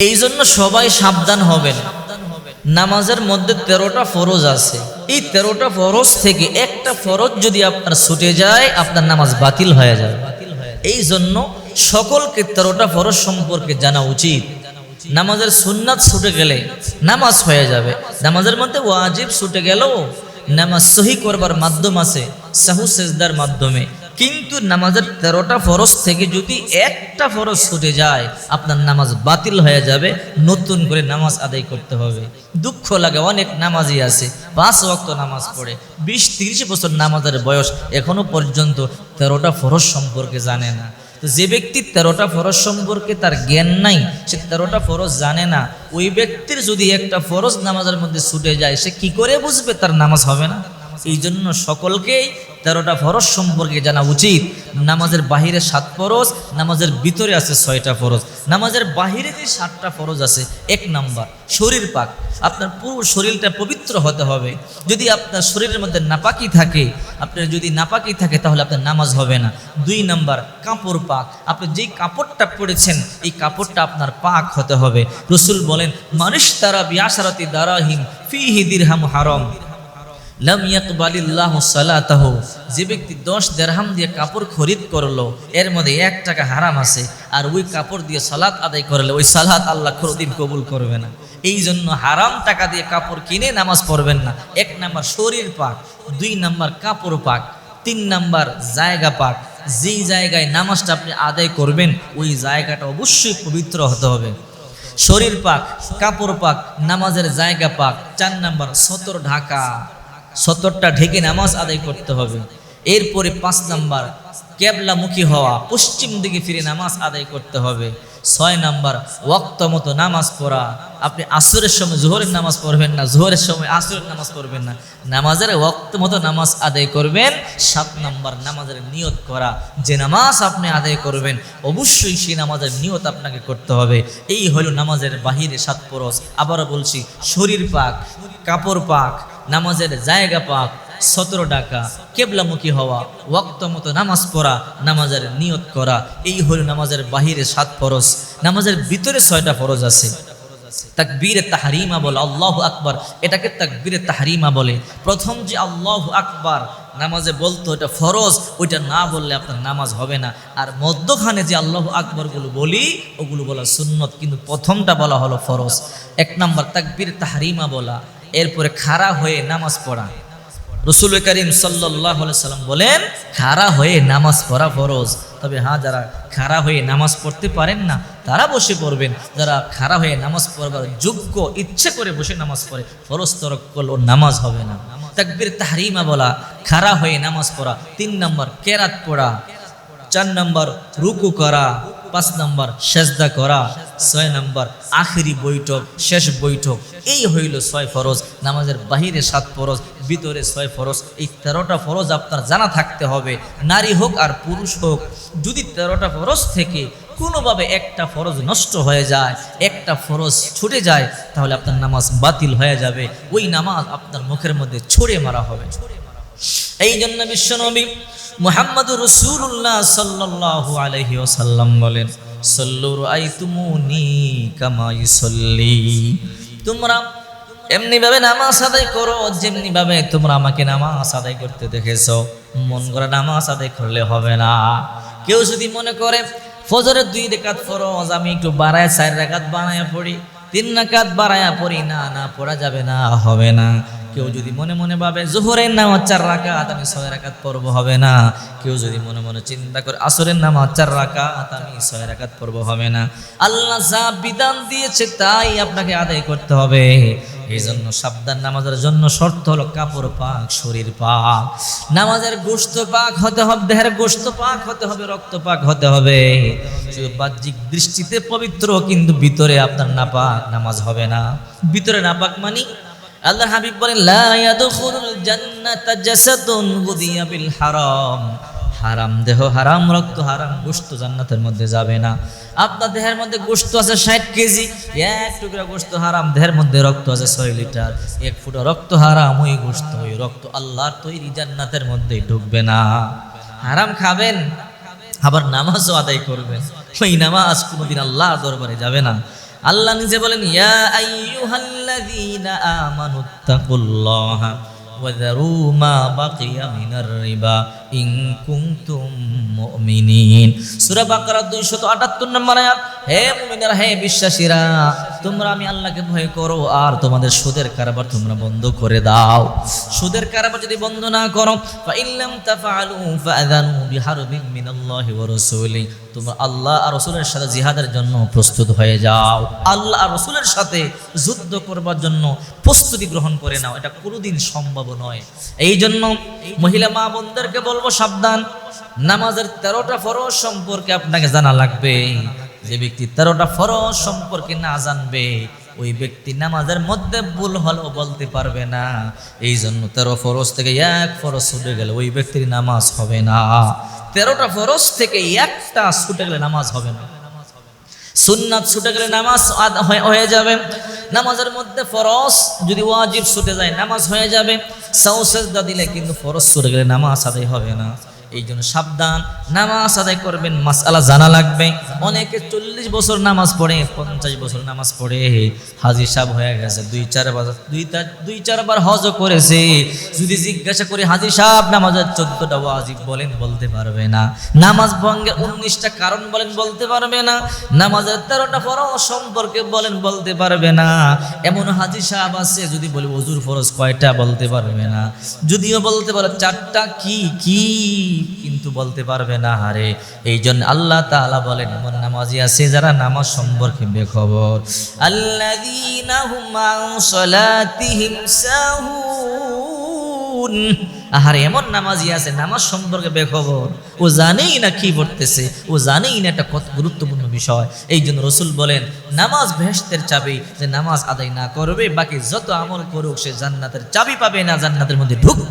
এই জন্য সবাই সাবধান হবেন। নামাজের মধ্যে তেরোটা ফরজ আছে। এই তেরোটা ফরজ থেকে একটা ফরজ যদি আপনার ছুটে যায়, আপনার নামাজ বাতিল হয়ে যাবে। এই জন্য সকলকে তেরোটা ফরজ সম্পর্কে জানা উচিত। নামাজের সুন্নাত ছুটে গেলে নামাজ হয়ে যাবে। নামাজের মধ্যে ওয়াজিব ছুটে গেলেও নামাজ সহি করবার মাধ্যম আছে, সাহু সেজদার মাধ্যমে। কিন্তু নামাজের তেরোটা ফরজ থেকে যদি একটা ফরজ ছুটে যায়, আপনার নামাজ বাতিল হয়ে যাবে, নতুন করে নামাজ আদায় করতে হবে। দুঃখ লাগে, অনেক নামাজই আছে, পাঁচ ওয়াক্ত নামাজ পড়ে, বিশ তিরিশ বছর নামাজের বয়স, এখনও পর্যন্ত তেরোটা ফরজ সম্পর্কে জানে না। তো যে ব্যক্তি তেরোটা ফরজ সম্পর্কে তার জ্ঞান নাই, সে তেরোটা ফরজ জানে না, ওই ব্যক্তির যদি একটা ফরজ নামাজের মধ্যে ছুটে যায়, সে কি করে বুঝবে তার নামাজ হবে না? এই জন্য সকলকেই তেরোটা ফরজ সম্পর্কে জানা উচিত। নামাজের বাহিরে সাত ফরজ, নামাজের ভিতরে আছে ছয়টা ফরজ। নামাজের বাহিরে যে সাতটা ফরজ আছে, এক নাম্বার, শরীর পাক। আপনার পুরো শরীরটা পবিত্র হতে হবে। যদি আপনার শরীরের মধ্যে নাপাকি থাকে, আপনার যদি নাপাকি থাকে, তাহলে আপনার নামাজ হবে না। দুই নাম্বার, কাপড় পাক। আপনি যেই কাপড়টা পরেছেন, এই কাপড়টা আপনার পাক হতে হবে। রসুল বলেন মানুষ তারা বিয়াসারাতি দারাহিম ফি হিদির হাম হারম। লাম ইয়াকবালিল্লাহু সালাতাহু। যে ব্যক্তি দশ দেড়হাম দিয়ে কাপড় খরিদ করল, এর মধ্যে এক টাকা হারাম আছে, আর ওই কাপড় দিয়ে সালাত আদায় করলে ওই সালাত আল্লাহ কোনোদিন কবুল করবে না। এই জন্য হারাম টাকা দিয়ে কাপড় কিনে নামাজ পড়বেন না। এক নাম্বার শরীর পাক, দুই নাম্বার কাপড় পাক, তিন নাম্বার জায়গা পাক। যেই জায়গায় নামাজটা আপনি আদায় করবেন, ওই জায়গাটা অবশ্যই পবিত্র হতে হবে। শরীর পাক, কাপড় পাক, নামাজের জায়গা পাক। চার নাম্বার সতর ঢাকা। সতরটা ঢেকে নামাজ আদায় করতে হবে। এরপরে পাঁচ নাম্বার ক্যাবলামুখী হওয়া, পশ্চিম দিকে ফিরে নামাজ আদায় করতে হবে। ছয় নাম্বার, ওয়াক্ত মতো নামাজ পড়া। আপনি আসরের সময় জোহরের নামাজ পড়বেন না, জোহরের সময় আসরের নামাজ পড়বেন না। নামাজের ওয়াক্ত মতো নামাজ আদায় করবেন। সাত নাম্বার, নামাজের নিয়ত করা। যে নামাজ আপনি আদায় করবেন, অবশ্যই সেই নামাজের নিয়ত আপনাকে করতে হবে। এই হলো নামাজের বাহিরে সাত পরশ। আবারও বলছি, শরীর পাক, কাপড় পাক নামাজের জায়গা পাক, সতেরো ডাকা, কেবলামুখী হওয়া, ওয়াক্ত মতো নামাজ পড়া, নামাজের নিয়ত করা, এই হলো নামাজের বাহিরে সাত ফরজ, নামাজের ভিতরে ছয়টা ফরজ আছে। তাকবীরে তাহারিমা বলে, আল্লাহ আকবার, এটাকে তাকবীরে তাহারিমা বলে। প্রথম যে আল্লাহ আকবার, নামাজে বলতো এটা ফরজ, ওইটা না বললে আপনার নামাজ হবে না। আর মধ্যখানে যে আল্লাহ আকবরগুলো বলি, ওগুলো বলা সুন্নত, কিন্তু প্রথমটা বলা হলো ফরজ। এক নম্বর তাকবীর তাহারিমা বলা এরপরে খাড়া হয়ে নামাজ পড়া। রসুল করিম সাল্লাম বলেন, খাড়া হয়ে নামাজ পড়া ফরজ। তবে হ্যাঁ যারা খাড়া হয়ে নামাজ পড়তে পারেন না, তারা বসে পড়বেন। যারা খাড়া হয়ে নামাজ পড়বার যোগ্য, ইচ্ছে করে বসে নামাজ পড়ে, ফরজ তরক করলেও নামাজ হবে না। তাকবির তাহরিমা বলা, খাড়া হয়ে নামাজ পড়া। তিন নম্বর কেরাত পড়া। চার নম্বর রুকু করা। পাঁচ নম্বর সেজদা করা, ছয় নম্বর আখেরি বৈঠক, শেষ বৈঠক। এই হইল ছয় ফরজ, নামাজের বাহিরে সাত ফরজ, ভিতরে ছয় ফরজ। এই তেরোটা ফরজ আপনার জানা থাকতে হবে, নারী হোক আর পুরুষ হোক। যদি তেরোটা ফরজ থেকে কোনোভাবে একটা ফরজ নষ্ট হয়ে যায়, একটা ফরজ ছুটে যায়, তাহলে আপনার নামাজ বাতিল হয়ে যাবে। ওই নামাজ আপনার মুখের মধ্যে ছড়ে মারা হবে। এই জন্য বিশ্বনবী মুহাম্মদ রসুল্লাহ সাল্লাল্লাহু আলাইহি ওয়াসাল্লাম বলেন সল্লুর আই তুমুনি কামাই সল্লি তোমরা এমনি ভাবে নামাজ আদায় করো যেমনি ভাবে তোমরা আমাকে নামাজ আদায় করতে দেখেছ। মন করে নামাজ আদায় করলে হবে না। কেউ যদি মনে করে, ফজরের দুই রেখাত ফরজ, আমি একটু বাড়ায় চার রেখাত বানায় পড়ি, তিন রাকাত বাড়ায়া পড়ি, না না, পড়া যাবে না, হবে না। কেউ যদি মনে মনে ভাবে, জোহরের নামাজ চার রাকাত, আমি ছয় রাকাত পর্ব হবে না। কেউ যদি মনে মনে চিন্তা করে, আসরের নামাজ চার রাকাত, আমি ছয় রাকাত পড়ব, হবে না। আল্লাহ যা বিধান দিয়েছে, তাই আপনাকে আদায় করতে হবে। এই জন্য সাবধান, নামাজের জন্য শর্ত হলো কাপড় পাক, শরীর পাক। নামাজের গোস্ত পাক হতে হবে, দেহের গোস্ত পাক হতে হবে, রক্ত পাক হতে হবে। শুধু বাহ্যিক দৃষ্টিতে পবিত্র, কিন্তু ভিতরে আপনার নাপাক নামাজ হবে না। ভিতরে নাপাক মানি আল্লাহ হাবিব বলেন হারাম। হারাম দেহ হারাম, রক্ত হারাম গোস্ত জান্নাতের মধ্যে যাবে না। আপনার দেহের মধ্যে গোস্ত আছে ষাট কেজি, এক টুকরা গোস্ত হারাম, দেহের মধ্যে রক্ত আছে ছয় লিটার। এক ফুটা রক্ত হারাম, ওই গোস্ত ওই রক্ত আল্লাহর তৈরি জান্নাতের মধ্যে ঢুকবে না। হারাম খাবেন, আবার নামাজও আদায় করবেন। ওই নামাজ কোনোদিন আল্লাহ দরবারে যাবে না। আল্লাহ নিজে বলেন ইয়া আইয়ুহাল্লাযীনা আমানুত্তাকুল্লাহা ওয়াযারু মা বাকিয়া মিনার রিবা ইন কুনতুম মুমিনিন সূরা বাকারা 278 নম্বর আয়াত, হে মুমিনেরা, হে বিশ্বাসীরা, তোমরা আমি আল্লাহকে ভয় করো, আর তোমাদের সুদের কারবার তোমরা বন্ধ করে দাও। সুদের কারবার যদি বন্ধ না করো ফা ইল্লাম তাফআলু ফাআযানু বিহারবিন মিনাল্লাহি ওয়া রাসূলি তোমরা আল্লাহ আর রাসূলের সাথে জিহাদের জন্য প্রস্তুত হয়ে যাও। আল্লাহ আর রাসূলের সাথে যুদ্ধ করবার জন্য প্রস্তুতি গ্রহণ করে নাও, এটা কোনোদিন সম্ভব নয়। এই জন্য মহিলা মা বোনদেরকে বলব সাবধান, নামাজের তেরোটা ফরজ সম্পর্কে আপনাকে জানা লাগবে। যে ব্যক্তি তেরোটা ফরজ সম্পর্কে না জানবে, ওই ব্যক্তি নামাজের মধ্যে ভুল হলেও বলতে পারবে না। এই জন্য তেরো ফরজ থেকে এক ফরজ ছুটে গেলে ওই ব্যক্তির নামাজ হবে না। তেরোটা ফরজ থেকে একটা ছুটে গেলে নামাজ হবে না। সুন্নাত ছুটে গেলে নামাজ হয়ে যাবে। নামাজের মধ্যে ফরস যদি ওয়াজিব ছুটে যায়, নামাজ হয়ে যাবে। সাউসেজদা দিলে কিন্তু ফরস ছুটে গেলে নামাজ আদায় হবে না। এই জন্য সাবধান। নামাজ আদায় করবেন মাসালা জানা লাগবে। অনেকে চল্লিশ বছর নামাজ পড়ে, পঞ্চাশ বছর নামাজ পড়ে। হাজি সাহেব হয়ে গেছে, দুই চারবার দুই দুই চারবার হজ করেছে। যদি জিজ্ঞাসা করি, হাজি সাহেব, নামাজের চোদ্দটা ওয়াজিব বলেন, বলতে পারবে না। নামাজ ভঙ্গের উনিশটা কারণ বলেন, বলতে পারবে না। নামাজের তেরোটা ফরজ সম্পর্কে বলেন, বলতে পারবে না। এমন হাজি সাহেব আছে, যদি বলি অজুর ফরজ কয়টা? বলতে পারবে না। যদিও বলতে পারে, চারটা কি কি? কিন্তু বলতে পারবে না হারে এই জন্য আল্লাহ তাআলা বলেন, এমন নামাজি আছে যারা নামাজ সম্পর্কে বেখবর। আন আহার, এমন নামাজি আছে নামাজ সম্পর্কে বেখবর। ও জানেই না কি পড়তেছে, ও জানেই না একটা কত গুরুত্বপূর্ণ বিষয়। এই জন্য রসুল বলেন, নামাজ ভেস্তের চাবি যে নামাজ আদায় না করবে, বাকি যত আমল করুক সে জান্নাতের চাবি পাবে না, জান্নাতের মধ্যে ঢুক